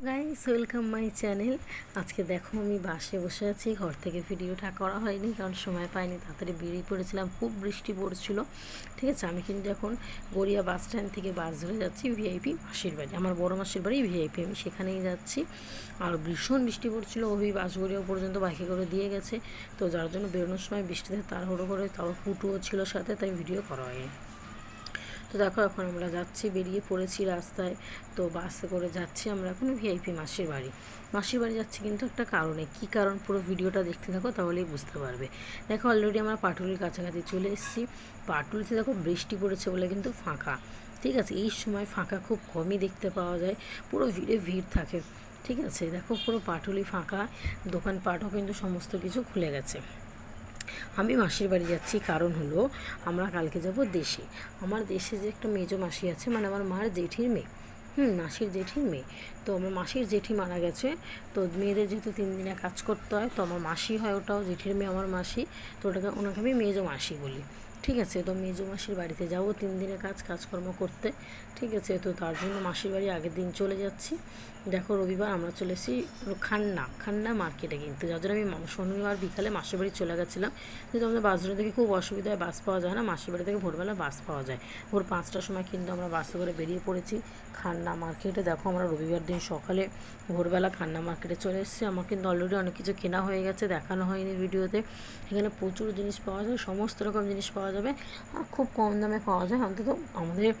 Guys welcome my channel আজকে দেখো আমি বাসে বসে আছি। ঘর থেকে ভিডিওটা করা হয়নি, কারণ সময় পাইনি। তাড়াতাড়ি বেরিয়ে পড়েছিলাম, খুব বৃষ্টি পড়ছিল। ঠিক আছে, আমি কিন্তু এখন গড়িয়া বাস স্ট্যান্ড থেকে বাস ধরে যাচ্ছি ভিআইপি মাসির বাড়ি। আমার বড় মাসির বাড়ি ভিআইপি আমি সেখানেই যাচ্ছি। আর ভীষণ বৃষ্টি পড়ছিল, ওই বাস গড়িয়া পর্যন্ত বাইকে করে দিয়ে গেছে। তো যার জন্য বেরোনোর সময় বৃষ্টিতে তাড়াহুড়ো করে তারপর ফুটুও ছিল সাথে, তাই ভিডিও করা হয়নি। তো দেখো, এখন আমরা যাচ্ছি, বেরিয়ে পড়েছি রাস্তায়। তো বাসে করে যাচ্ছি আমরা এখন ভিআইপি মাসির বাড়ি। মাসির বাড়ি যাচ্ছি কিন্তু একটা কারণে। কি কারণ? পুরো ভিডিওটা দেখতে থাকো, তাহলেই বুঝতে পারবে। দেখো অলরেডি আমরা পাটুলির কাছাকাছি চলে এসেছি। পাটুলিতে দেখো, বৃষ্টি পড়েছে বলে কিন্তু ফাঁকা। ঠিক আছে? এই সময় ফাঁকা খুব কমই দেখতে পাওয়া যায়। পুরো ভিড়ে ভিড় থাকে। ঠিক আছে? দেখো, পুরো পাটুলি ফাঁকা। দোকানপাটও কিন্তু সমস্ত কিছু খুলে গেছে। আমি মাসির বাড়ি যাচ্ছি, কারণ হলো আমরা কালকে যাব দেশে। আমার দেশে যে একটা মেজো মাসি আছে মানে আমার মার জেঠির মেয়ে। হুম, মাসির জেঠির মেয়ে। তো আমার মাসির জেঠি মারা গেছে। তো মেয়েদের যেহেতু তিন দিনে কাজ করতে হয়, তো আমার মাসি হয় ওটাও, জেঠির মেয়ে আমার মাসি। তো ওটাকে, ওনাকে আমি মেজো মাসি বলি। ঠিক আছে, তো মেজো মাসির বাড়িতে যাব, তিন দিনে কাজ, কাজকর্ম করতে। ঠিক আছে, তো তার জন্য মাসির বাড়ি আগের দিন চলে যাচ্ছি। দেখো রবিবার আমরা চলে এসেছি খান্না খান্না মার্কেটে কিন্তু। যার জন্য আমি শনিবার বিকালে মাসির বাড়ি চলে গেছিলাম। কিন্তু আমাদের বাস ধরে থেকে খুব অসুবিধা হয়, বাস পাওয়া যায় না, মাসির বাড়ি থেকে ভোরবেলা বাস পাওয়া যায়। ভোর পাঁচটার সময় কিন্তু আমরা বাসে করে বেরিয়ে পড়েছি খান্না মার্কেটে। দেখো আমরা রবিবার দিন সকালে ভোরবেলা খান্না মার্কেটে চলে এসেছি। আমার কিন্তু অলরেডি অনেক কিছু কেনা হয়ে গেছে, দেখানো হয়নি ভিডিওতে এখানে প্রচুর জিনিস পাওয়া যায়, সমস্ত রকম জিনিস পাওয়া যাবে। আর খুব কম দামে পাওয়া যায়। অন্তত আমাদের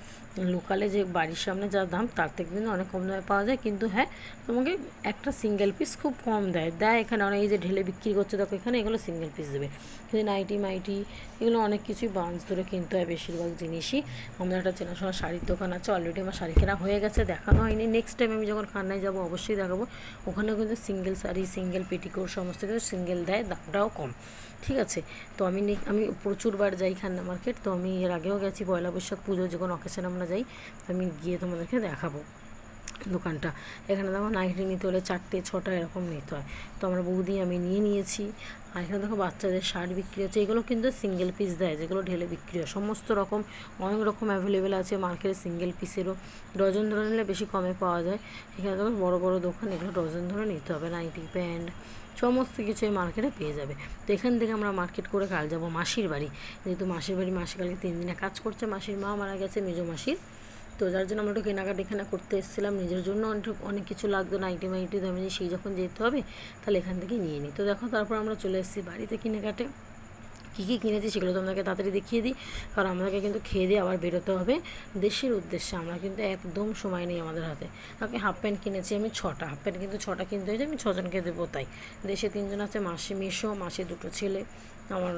লোকালে যে বাড়ির সামনে যা দাম, তার থেকে কিন্তু অনেক কম দামে পাওয়া যায়। কিন্তু হ্যাঁ তোমাকে একটা সিঙ্গেল পিস খুব কম দেয়। দেয় এখানে অনেক, এই যে ঢেলে বিক্রি করছে, দেখো এখানে এগুলো সিঙ্গেল পিস দেবে। কিন্তু নাইটি, মাইটি, এগুলো অনেক কিছুই বাঞ্চ ধরে কিনতে হয় বেশিরভাগ জিনিসই। আমাদের একটা চেনাশোনা শাড়ির দোকান আছে অলরেডি আমার শাড়ি কেনা হয়ে গেছে, দেখানো হয়নি। নেক্সট টাইম আমি যখন খান্নায় যাব, অবশ্যই দেখাবো। ওখানেও কিন্তু সিঙ্গেল শাড়ি সিঙ্গেল পেটিকোট সমস্ত কিছু সিঙ্গেল দেয়, দামটাও কম। ঠিক আছে? তো আমি আমি প্রচুরবার যাই খান্না মার্কেট তো আমি এর আগেও গেছি পয়লা বৈশাখ পুজো যখন অকেশন আমরা যাই আমি গিয়ে তোমাদেরকে দেখাবো। দোকানটা। এখানে দেখো নাইটি নিতে হলে চারটে, ছটা এরকম নিতে হয়। তো আমরা বৌদি, আমি নিয়ে নিয়েছি। আর এখানে দেখো বাচ্চাদের শার্ট বিক্রি হচ্ছে। এগুলো কিন্তু সিঙ্গেল পিস দেয়, যেগুলো ঢেলে বিক্রি হয়। সমস্ত রকম, অনেক রকম অ্যাভেলেবেল আছে মার্কেটে সিঙ্গেল পিসেরও ডজন ধরে নিলে বেশি কমে পাওয়া যায়। এখানে দেখো বড়ো বড়ো দোকান, এগুলো ডজন ধরে নিতে হবে। নাইটি, প্যান্ট, সমস্ত কিছু এই মার্কেটে পেয়ে যাবে। তো এখান থেকে আমরা মার্কেট করে কাল যাব মাসির বাড়ি। যেহেতু মাসির বাড়ি মাসি কালকে তিন দিনে কাজ করছে, মাসির মা মারা গেছে, মেজো মাসির তো যার জন্য আমরা একটু কেনাকাটা এখানে করতে এসেছিলাম। নিজের জন্য অনেক অনেক কিছু লাগতো নাইটি মাইটি তো আমি সেই যখন যেতে হবে, তাহলে এখান থেকে নিয়ে নিই তো দেখো, তারপর আমরা চলে এসেছি বাড়িতে কেনাকাটে। কী কী কিনেছি সেগুলো তোমাদেরকে তাড়াতাড়ি দেখিয়ে দিই, কারণ আমাদেরকে কিন্তু খেয়ে দিয়ে আবার বেরোতে হবে। দেশের উদ্দেশ্যে আমরা কিন্তু একদম সময় নেই আমাদের হাতে। ওকে হাফ প্যান্ট কিনেছি আমি ছটা। হাফ প্যান্ট কিন্তু ছটা কিনতে হয়েছে, আমি ছজনকে দেবো তাই। দেশে তিনজন আছে, মাসি, মেশো, মাসি দুটো ছেলে। আমার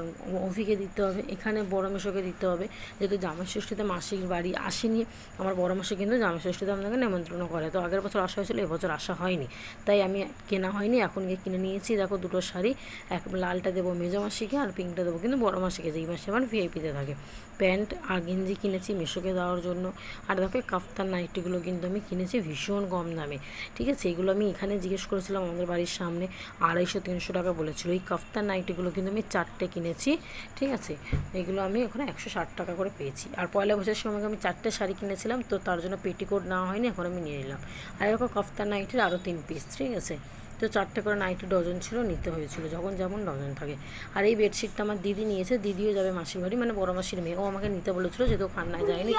অভিকে দিতে হবে, এখানে বড় মেশোকে দিতে হবে। যেহেতু জামাই ষষ্ঠীতে মাসির বাড়ি আসেনি, আমার বড় মাসে কিন্তু জামাই ষষ্ঠীতে আপনাকে নেমন্ত্রণ করে। তো আগের বছর আসা হয়েছিল, এবছর আসা হয়নি। তাই আমি কেনা হয়নি, এখন গিয়ে কিনে নিয়েছি। দেখো দুটো শাড়ি, এক লালটা দেবো মেজো মাসিকে আর পিঙ্কটা দেবো কিন্তু বড় মাসিকে। যেই মাসে আমার ভিআইপিতে থাকে। প্যান্ট আর গেঞ্জি কিনেছি মেশোকে দেওয়ার জন্য। আর দেখো কাফতার নাইটিগুলো কিন্তু আমি কিনেছি ভীষণ কম দামে। ঠিক আছে, এগুলো আমি এখানে জিজ্ঞেস করেছিলাম আমাদের বাড়ির সামনে আড়াইশো তিনশো টাকা বলেছিল। এই কাফতার নাইটিগুলো কিন্তু আমি চারটে কিনেছি, ঠিক আছে? এগুলো আমি ওখানে একশো ষাট টাকা করে পেয়েছি। আর পয়লা বছরের সময় আমি চারটে শাড়ি কিনেছিলাম, তো তার জন্য পেটিকোট নেওয়া হয়নি, এখন আমি নিয়ে নিলাম। আর এরকম কাফতার নাইটের আরও তিন পিস ঠিক আছে? তো চারটে করে নাইটি ডজন ছিল, নিতে হয়েছিল, যখন যেমন ডজন থাকে। আর এই বেডশিটটা আমার দিদি নিয়েছে, দিদিও যাবে মাসির বাড়ি মানে বড় মাসির মেয়ে। ও আমাকে নিতে বলেছিল, যেহেতু খান্নায় যায়নি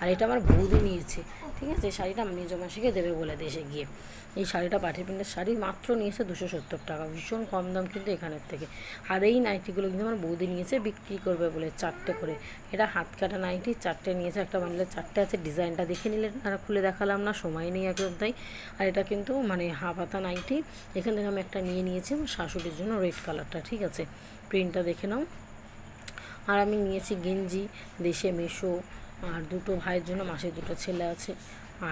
আর এটা আমার বৌদি নিয়েছে, ঠিক আছে? এই শাড়িটা মেজো মাসিকে দেবে বলে দেশে গিয়ে। এই শাড়িটা পাঠিয়ে প্রিন্টের শাড়ি মাত্র নিয়েছে দুশো সত্তর টাকা, ভীষণ কম দাম কিন্তু এখানের থেকে। আর এই নাইটিগুলো কিন্তু আমার বৌদি নিয়েছে, বিক্রি করবে বলে চারটে করে। এটা হাত কাটা নাইটি, চারটে নিয়েছে, একটা বানিলে চারটে আছে, ডিজাইনটা দেখে নিলে আর খুলে দেখালাম না, সময় নেই একদম তাই আর এটা কিন্তু মানে হাফাতা নাইটি, এখান থেকে আমি একটা নিয়ে নিয়েছি আমার শাশুড়ির জন্য রেড কালারটা, ঠিক আছে? প্রিন্টটা দেখে নাও। আর আমি নিয়েছি গেঞ্জি, দেশে মেশো আর দুটো ভাইয়ের জন্য, মাসের দুটো ছেলে আছে।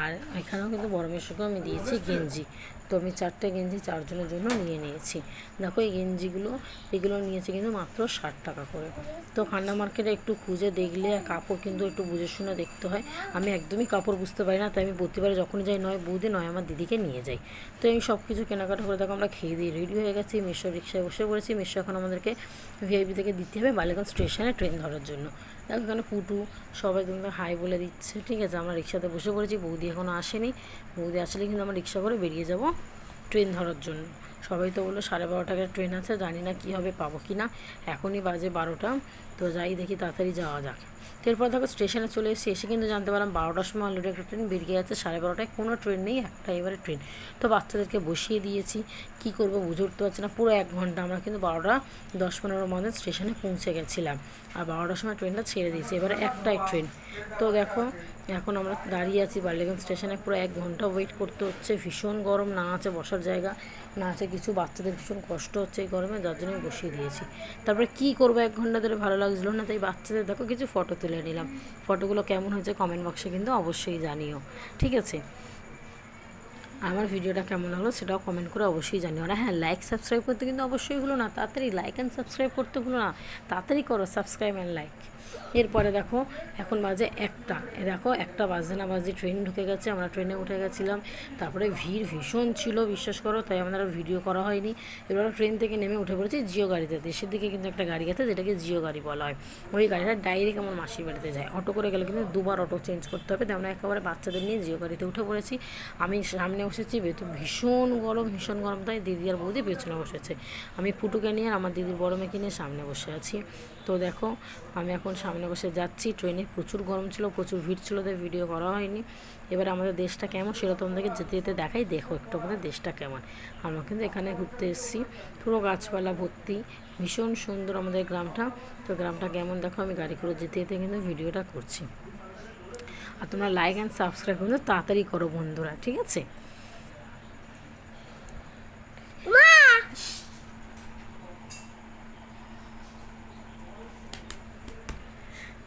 আর এখানেও কিন্তু বড় মেশোকেও আমি দিয়েছি, গেঞ্জি। তো আমি চারটে গেঞ্জি চারজনের জন্য নিয়ে নিয়েছি। দেখো এই গেঞ্জিগুলো, এগুলো নিয়েছি কিন্তু মাত্র ষাট টাকা করে। তো খান্না মার্কেটে একটু খুঁজে দেখলে কাপড় কিন্তু একটু বুঝে শুনে দেখতে হয়। আমি একদমই কাপড় বুঝতে পারি না, তাই আমি প্রতিবারে যখনই যাই নয় বৌদি নয়, আমার দিদিকে নিয়ে যাই। তো আমি সব কিছু কেনাকাটা করে দেখো, আমরা খেয়ে দিয়ে রেডি হয়ে গেছি। মিশো রিক্সায় বসে পড়েছি। মিশো এখন আমাদেরকে ভিআইপি থেকে দিতে হবে বালিগঞ্জ স্টেশনে ট্রেন ধরার জন্য। দেখো এখানে পুটু সবাই কিন্তু হাই বলে দিচ্ছে। ঠিক আছে, আমরা রিক্সাতে বসে পড়েছি, বৌদি এখনও আসেনি। বৌদি আসলে কিন্তু আমরা রিক্সা করে বেরিয়ে যাব ট্রেন ধরার জন্য। সবাই তো বলল সাড়ে বারোটাকার ট্রেন আছে, জানি না কী হবে, পাবো কি না। এখনই বাজে বারোটা, তো যাই দেখি তাড়াতাড়ি যাওয়া যাক। এরপর দেখো স্টেশনে চলে এসেছি, এসে কিন্তু জানতে পারলাম বারোটার সময় অলরেডি একটা ট্রেন বেরিয়ে যাচ্ছে সাড়ে বারোটায় কোনো ট্রেন নেই, একটা এবারে ট্রেন। তো বাচ্চাদেরকে বসিয়ে দিয়েছি, কি করব বুঝে উঠতে পারছি না, পুরো এক ঘণ্টা আমরা কিন্তু বারোটা দশ পনেরোর মধ্যে স্টেশনে পৌঁছে গেছিলাম। আর বারোটার সময় ট্রেনটা ছেড়ে দিয়েছি, এবারে একটাই ট্রেন। তো দেখো এখন আমরা দাঁড়িয়ে আছি বার্লিগঞ্জ স্টেশনে, পুরো এক ঘণ্টা ওয়েট করতে হচ্ছে। ভীষণ গরম, না আছে বসার জায়গা, না আছে কিছু, বাচ্চাদের ভীষণ কষ্ট হচ্ছে এই গরমে, যার জন্য বসিয়ে দিয়েছি। তারপরে কী করব, এক ঘণ্টা ধরে ভালো লাগছিল না, তাই বাচ্চাদের দেখো কিছু ফটো তুলে নিলাম। ফটোগুলো কেমন হয়েছে কমেন্ট বক্সে কিন্তু অবশ্যই জানিও, ঠিক আছে? আমার ভিডিওটা কেমন হলো সেটাও কমেন্ট করে অবশ্যই জানিও আর হ্যাঁ লাইক সাবস্ক্রাইব করতে কিন্তু অবশ্যই ভুলো না, তাড়াতাড়ি লাইক অ্যান্ড সাবস্ক্রাইব করতে ভুলো না, তাড়াতাড়ি করো সাবস্ক্রাইব অ্যান্ড লাইক এরপরে দেখো, এখন বাজে একটা। এ দেখো, একটা বাজে না বাজে ট্রেন ঢুকে গেছে, আমরা ট্রেনে উঠে গেছিলাম। তারপরে ভিড় ভীষণ ছিল, বিশ্বাস করো, তাই আমাদের ভিডিও করা হয়নি। এবার ট্রেন থেকে নেমে উঠে পড়েছি জিও গাড়িতে। দেশের দিকে কিন্তু একটা গাড়ি আছে, যেটাকে জিও গাড়ি বলা হয়। ওই গাড়িটা ডাইরেক্ট আমার মাসির বাড়িতে যায়। অটো করে গেলে কিন্তু দুবার অটো চেঞ্জ করতে হবে, তেমন একেবারে বাচ্চাদের নিয়ে জিও গাড়িতে উঠে পড়েছি। আমি সামনে বসেছি বেতু ভীষণ গরম ভীষণ গরম, তাই দিদি আর বৌদি পেছনে বসেছে। আমি ফুটুকে নিয়ে আর আমার দিদির বড় মেয়েকে নিয়ে সামনে বসে আছি। তো দেখো, আমি এখন সামনে বসে যাচ্ছি, ট্রেনে প্রচুর গরম ছিল, প্রচুর ভিড় ছিল, তাই ভিডিও করা হয়নি। এবার আমাদের দেশটা কেমন সেটা তোমাদেরকে যেতে যেতে দেখাই, দেখো একটু আমাদের দেশটা কেমন। আমরা কিন্তু এখানে ঘুরতে এসেছি, পুরো গাছপালা ভর্তি, ভীষণ সুন্দর আমাদের গ্রামটা। তো গ্রামটা কেমন দেখো, আমি গাড়ি করে যেতে যেতে কিন্তু ভিডিওটা করছি। আর তোমরা লাইক অ্যান্ড সাবস্ক্রাইব কিন্তু তাড়াতাড়ি করো বন্ধুরা, ঠিক আছে?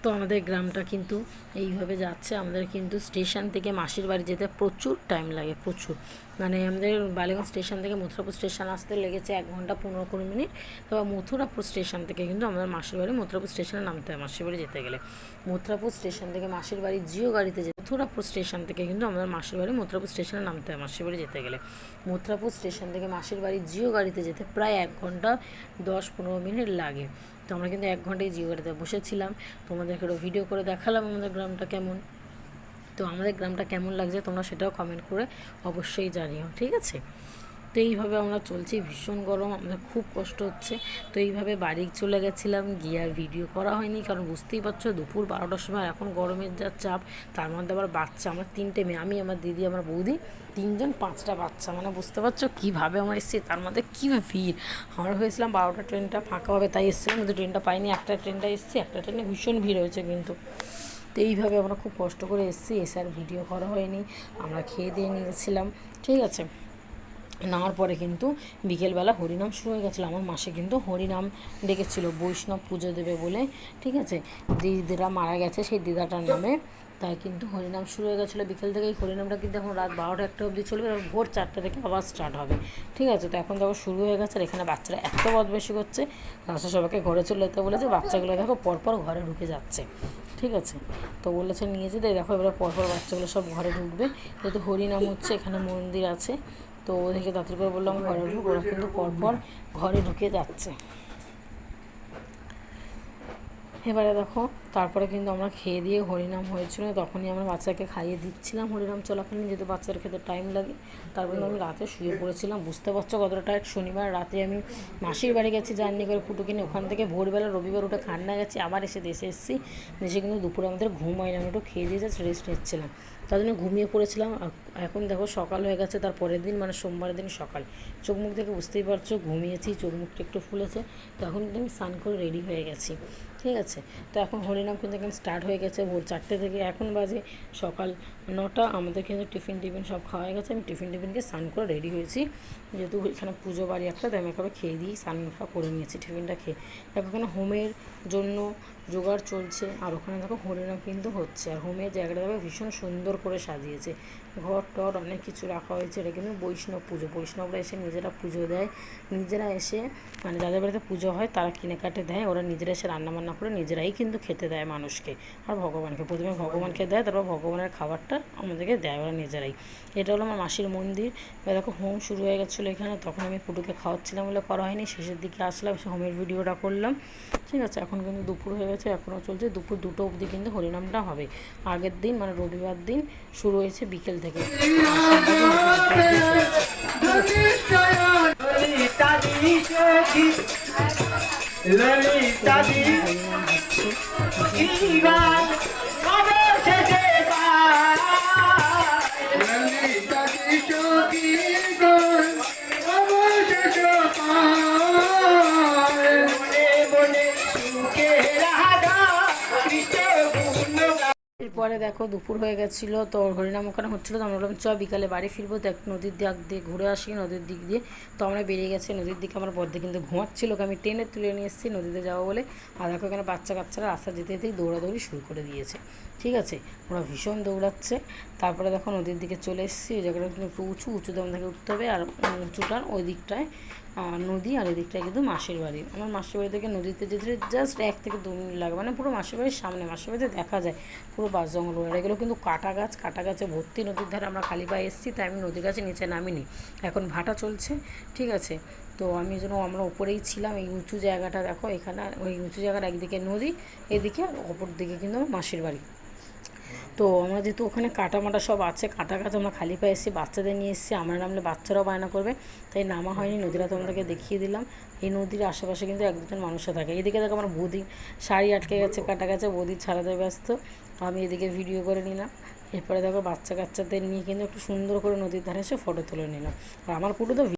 তো আমাদের গ্রামটা কিন্তু এইভাবে যাচ্ছে। আমাদের কিন্তু স্টেশন থেকে মাসির বাড়ি যেতে প্রচুর টাইম লাগে, প্রচুর। মানে আমাদের বালিগঞ্জ স্টেশন থেকে মথুরাপুর স্টেশন আসতে লেগেছে এক ঘণ্টা পনেরো কুড়ি মিনিট। তারপর মথুরাপুর স্টেশন থেকে কিন্তু আমাদের মাসির বাড়ি মথুরাপুর স্টেশনে নামতে হয় মাসির বাড়ি যেতে গেলে। মথুরাপুর স্টেশন থেকে মাসির বাড়ি জিও গাড়িতে যেতে মথুরাপুর স্টেশন থেকে কিন্তু আমাদের মাসির বাড়ি মথুরাপুর স্টেশনে নামতে হয় মাসির বাড়ি যেতে গেলে। মথুরাপুর স্টেশন থেকে মাসির বাড়ি জিও গাড়িতে যেতে প্রায় এক ঘণ্টা দশ পনেরো মিনিট লাগে। তো আমরা কিন্তু এক ঘন্টায় জিও গাড়িতে বসেছিলাম। তোমাদেরকে ভিডিও করে দেখালাম আমাদের গ্রামটা কেমন। তো আমাদের গ্রামটা কেমন লাগছে তোমরা সেটাও কমেন্ট করে অবশ্যই জানিও, ঠিক আছে? তো এইভাবে আমরা চলছি, ভীষণ গরম, আমাদের খুব কষ্ট হচ্ছে। তো এইভাবে বাড়ি চলে গেছিলাম, গিয়ে আর ভিডিও করা হয়নি, কারণ বুঝতেই পারছ দুপুর বারোটার সময় এখন গরমের যা চাপ, তার মধ্যে আবার বাচ্চা, আমার তিনটে মেয়ে, আমি, আমার দিদি, আমার বৌদি, তিনজন পাঁচটা বাচ্চা মানে বুঝতে পারছ কীভাবে আমার এসেছি, তার মধ্যে কী ভিড়। আমরা হয়েছিলাম বারোটা ট্রেনটা ফাঁকা হবে, তাই এসেছিলাম, কিন্তু ট্রেনটা পাইনি, একটা ট্রেনটা এসেছি, একটা ট্রেনে ভীষণ ভিড় হয়েছে কিন্তু। তো এইভাবে আমরা খুব কষ্ট করে এসেছি, এসে আর ভিডিও করা হয়নি, আমরা খেয়ে দিয়ে নিয়েছিলাম, ঠিক আছে? নেওয়ার পরে কিন্তু বিকেলবেলা হরিনাম শুরু হয়ে গেছিল। আমার মাসে কিন্তু হরিনাম ডেকেছিল, বৈষ্ণব পুজো দেবে বলে, ঠিক আছে? দিদিরা মারা গেছে সেই দিদাটার নামে, তাই কিন্তু হরিনাম শুরু হয়ে গেছিল। বিকেল থেকেই হরিনামটা কিন্তু এখন রাত বারোটা একটা অবধি চলবে আর ভোর চারটে থেকে আবার স্টার্ট হবে, ঠিক আছে? তো এখন দেখো শুরু হয়ে গেছে আর এখানে বাচ্চারা এত বদবেশি করছে লাস্টে সবাইকে ঘরে চলে যেতে বলেছে। বাচ্চাগুলো দেখো পরপর ঘরে ঢুকে যাচ্ছে, ঠিক আছে? তো বলেছে নিয়ে যেতে। দেখো এবারে পরপর বাচ্চাগুলো সব ঘরে ঢুকবে। যেহেতু হরিনাম হচ্ছে, এখানে মন্দির আছে তো ওদেরকে তাড়াতাড়ি করে বললাম ঘরে ঢুক। ওরা কিন্তু পরপর ঘরে ঢুকে যাচ্ছে। এবারে দেখো, তারপরে কিন্তু আমরা খেয়ে দিয়ে হরিনাম হয়েছিল। তখনই আমরা বাচ্চাকে খাইয়ে দিচ্ছিলাম হরিনাম চলাকালীন, যেহেতু বাচ্চার খেতে টাইম লাগে। তারপরে আমি রাতে শুয়ে পড়েছিলাম। বুঝতে পারছ কতটা টাইট শনিবার রাতে আমি মাসির বাড়ি গেছি, জার্নি করে ফুটো কিনে ওখান থেকে ভোরবেলা রবিবার উঠে খান্না গেছি। আবার এসে দেশে এসেছি। দেশে কিন্তু দুপুরে আমাদের ঘুম হয়নি। আমি একটু খেয়ে দিয়ে জাস্ট রেস্ট নিচ্ছিলাম। তার জন্য ঘুমিয়ে পড়েছিলাম। এখন দেখো সকাল হয়ে গেছে, তার পরের দিন মানে সোমবারের দিন সকাল। চোখ মুখ দেখে বুঝতেই পারছ, ঘুমিয়েছি, চোখ মুখটা একটু ফুলেছে। তখন কিন্তু আমি স্নান করে রেডি হয়ে গেছি। ঠিক আছে? তো এখন হরিনাম কিন্তু এখন স্টার্ট হয়ে গেছে ভোর চারটে থেকে। এখন বাজে সকাল নটা। আমাদের কিন্তু টিফিন টিফিন সব খাওয়া হয়ে গেছে। আমি টিফিন টিফিনকে স্নান করে রেডি হয়েছি। যেহেতু এখানে পুজো বাড়ি একটা, তাই আমি একেবারে খেয়ে দিই স্নানটা করে নিয়েছি টিফিনটা খেয়ে। দেখো এখানে হোমের জন্য জোগাড় চলছে। আর ওখানে দেখো হরিনাম কিন্তু হচ্ছে। আর হোমের জায়গাটা দেখো ভীষণ সুন্দর করে সাজিয়েছে। ঘর টর অনেক কিছু রাখা হয়েছে। এটা কিন্তু বৈষ্ণব পুজো। বৈষ্ণবরা এসে নিজেরা পুজো দেয়। নিজেরা এসে মানে যাদের বাড়িতে পুজো হয়, তারা কিনে কাটে দেয়। ওরা নিজেরা এসে রান্না করে নিজেরাই কিন্তু খেতে দেয় মানুষকে আর ভগবানকে প্রথমে ভগবানকে দেয় তারপর ভগবানের খাবারটা আমাদেরকে দেয় ওরা নিজেরাই এটা হলো আমার মাসির মন্দির দেখো হোম শুরু হয়ে গেছিল এখানে তখন আমি পুটুকে খাওয়াচ্ছিলাম বলে করা হয়নি শেষের দিকে আসলাম সে হোমের ভিডিওটা করলাম ঠিক আছে এখন কিন্তু দুপুর হয়ে গেছে এখনও চলছে দুপুর দুটো অবধি কিন্তু হরিনামটা হবে আগের দিন মানে রবিবার দিন শুরু হয়েছে বিকেল থেকে আর সোমবার দিন দুপুর এরপরে দেখো দুপুর হয়ে গেছিল, তো হরিনাম ওখানে হচ্ছিল, তো আমরা বললাম চ বিকালে বাড়ি ফিরবো, দেখ নদীর দিক দিয়ে ঘুরে আসি, নদীর দিক দিয়ে। তো আমরা বেরিয়ে গেছি, নদীর দিকে আমার বদ্দে কিন্তু ঘুমাচ্ছিলো আমি টেনে তুলে নিয়ে এসেছি নদীতে যাব বলে। আর দেখো এখানে বাচ্চা কাচ্চারা রাস্তা যেতে যেতেই দৌড়াদৌড়ি শুরু করে দিয়েছে। ঠিক আছে? ওরা ভীষণ দৌড়াচ্ছে। তারপরে দেখো নদীর দিকে চলে এসেছি, ওই জায়গাটা কিন্তু উঁচু উঁচু দাম থেকে উঠতে হবে, আর উঁচুটার ওই দিকটায় নদী আর এই দিকটায় কিন্তু মাসির বাড়ি। আমার মাসির বাড়ি থেকে নদীতে যেতে জাস্ট এক থেকে দু মিনিট লাগে। মানে পুরো মাসির বাড়ির সামনে, মাসির বাড়িতে দেখা যায়। পুরো বাস জঙ্গল আর এগুলো কিন্তু কাটা গাছ, কাটা গাছে ভর্তি। নদীর ধারে আমরা খালি পায়ে এসেছি, তাই আমি নদীর গাছে নিচে নামিনি। এখন ভাটা চলছে, ঠিক আছে? তো আমি যেন, আমরা ওপরেই ছিলাম। এই উঁচু জায়গাটা দেখো, এখানে ওই উঁচু জায়গার একদিকে নদী, এদিকে অপর দিকে কিন্তু আমার মাসির বাড়ি। তো আমরা যেহেতু ওখানে কাটা মাটা সব আছে, কাটা গাছ আমরা খালি পায়ে এসেছি, বাচ্চাদের নিয়ে এসেছি, আমরা নামলে বাচ্চারাও বায়না করবে। তাই নামা হয়নি, নদীটা তোমাদেরকে দেখিয়ে দিলাম। এই নদীর আশেপাশে কিন্তু এক দুজন মানুষও থাকে। এদিকে দেখো আমার বৌদি শাড়ি আটকে গেছে, কাটা গেছে, বৌদি ছাড়াতে ব্যস্ত। আমি এদিকে ভিডিও করে নিলাম। এরপরে দেখো বাচ্চা কাচ্চাদের নিয়ে কিন্তু একটু সুন্দর করে নদীর ধারে এসে ফটো তুলে নিলাম। আর আমার পুরো তো